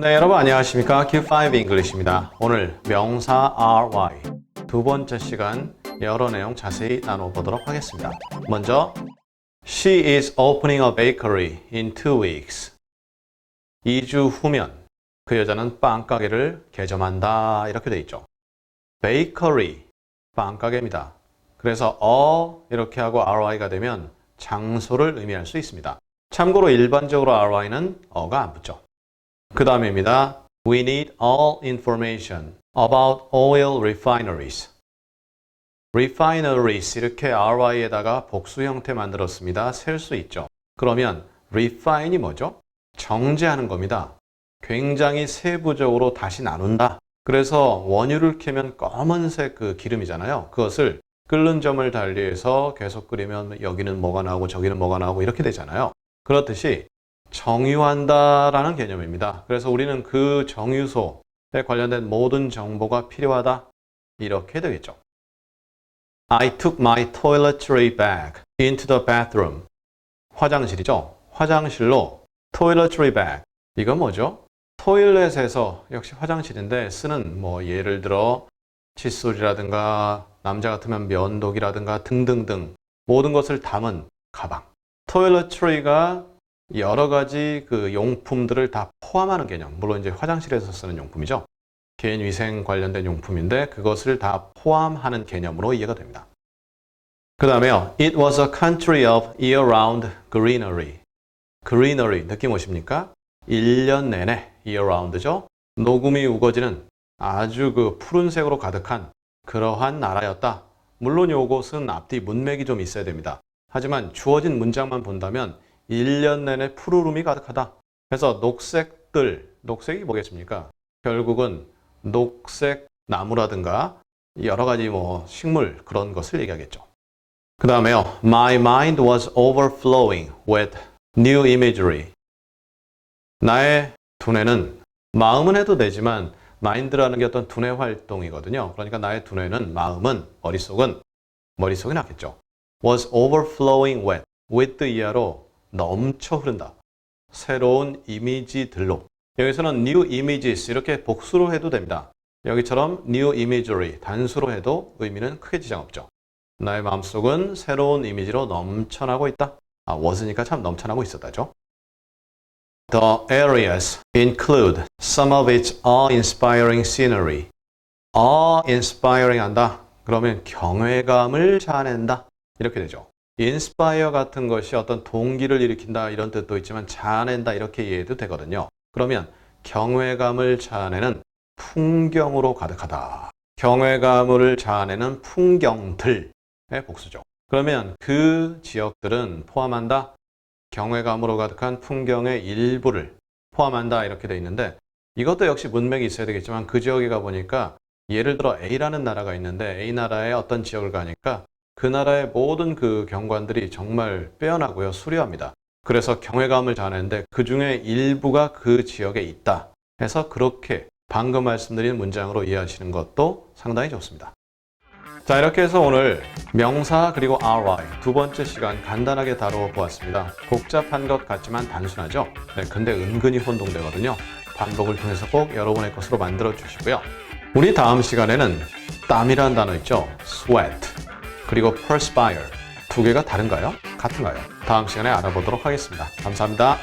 네, 여러분 안녕하십니까? Q5 English입니다. 오늘 명사 RY 두 번째 시간 여러 내용 자세히 나눠보도록 하겠습니다. 먼저 She is opening a bakery in two weeks. 2주 후면 그 여자는 빵가게를 개점한다 이렇게 돼 있죠. bakery 빵가게입니다. 그래서 어 이렇게 하고 RY가 되면 장소를 의미할 수 있습니다. 참고로 일반적으로 RY는 어가 안 붙죠. 그 다음입니다. We need all information about oil refineries. refineries 이렇게 RY에다가 복수 형태 만들었습니다. 셀 수 있죠. 그러면 refine이 뭐죠? 정제하는 겁니다. 굉장히 세부적으로 다시 나눈다. 그래서 원유를 캐면 검은색 그 기름이잖아요. 그것을 끓는 점을 달리해서 계속 끓이면 여기는 뭐가 나오고 저기는 뭐가 나오고 이렇게 되잖아요. 그렇듯이 정유한다라는 개념입니다. 그래서 우리는 그 정유소에 관련된 모든 정보가 필요하다. 이렇게 되겠죠. I took my toiletry bag into the bathroom. 화장실이죠. 화장실로 toiletry bag. 이건 뭐죠? 토일렛에서 역시 화장실인데 쓰는 뭐 예를 들어 칫솔이라든가 남자 같으면 면도기라든가 등등등 모든 것을 담은 가방. 토일렛트리가 여러 가지 그 용품들을 다 포함하는 개념. 물론 이제 화장실에서 쓰는 용품이죠. 개인 위생 관련된 용품인데 그것을 다 포함하는 개념으로 이해가 됩니다. 그 다음에요. It was a country of year-round greenery. greenery 느낌 오십니까? 1년 내내 year-round죠. 녹음이 우거지는 아주 그 푸른색으로 가득한 그러한 나라였다. 물론 요것은 앞뒤 문맥이 좀 있어야 됩니다. 하지만 주어진 문장만 본다면 1년 내내 푸르름이 가득하다. 그래서 녹색들, 녹색이 뭐겠습니까? 결국은 녹색 나무라든가 여러 가지 뭐 식물 그런 것을 얘기하겠죠. 그 다음에요. My mind was overflowing with new imagery. 나의 두뇌는 마음은 해도 되지만 마인드라는 게 어떤 두뇌 활동이거든요. 그러니까 나의 두뇌는 마음은 머릿속은 머릿속이 낫겠죠. was overflowing with with 이하로 넘쳐 흐른다. 새로운 이미지들로. 여기서는 new images 이렇게 복수로 해도 됩니다. 여기처럼 new imagery 단수로 해도 의미는 크게 지장 없죠. 나의 마음속은 새로운 이미지로 넘쳐나고 있다. 아, was니까 참 넘쳐나고 있었다죠. The areas include some of its awe-inspiring scenery. awe-inspiring 한다. 그러면 경외감을 자아낸다. 이렇게 되죠. Inspire 같은 것이 어떤 동기를 일으킨다 이런 뜻도 있지만 자아낸다 이렇게 이해해도 되거든요. 그러면 경외감을 자아내는 풍경으로 가득하다. 경외감을 자아내는 풍경들의 복수죠. 그러면 그 지역들은 포함한다. 경외감으로 가득한 풍경의 일부를 포함한다 이렇게 돼 있는데 이것도 역시 문맥이 있어야 되겠지만 그 지역에 가 보니까 예를 들어 A라는 나라가 있는데 A 나라의 어떤 지역을 가니까 그 나라의 모든 그 경관들이 정말 빼어나고요 수려합니다. 그래서 경외감을 자아내는데 그 중에 일부가 그 지역에 있다 해서 그렇게 방금 말씀드린 문장으로 이해하시는 것도 상당히 좋습니다. 자 이렇게 해서 오늘 명사 그리고 RY 두 번째 시간 간단하게 다루어 보았습니다. 복잡한 것 같지만 단순하죠. 네, 근데 은근히 혼동되거든요. 반복을 통해서 꼭 여러분의 것으로 만들어 주시고요. 우리 다음 시간에는 땀이라는 단어 있죠. sweat 그리고 perspire 두 개가 다른가요? 같은가요? 다음 시간에 알아보도록 하겠습니다. 감사합니다.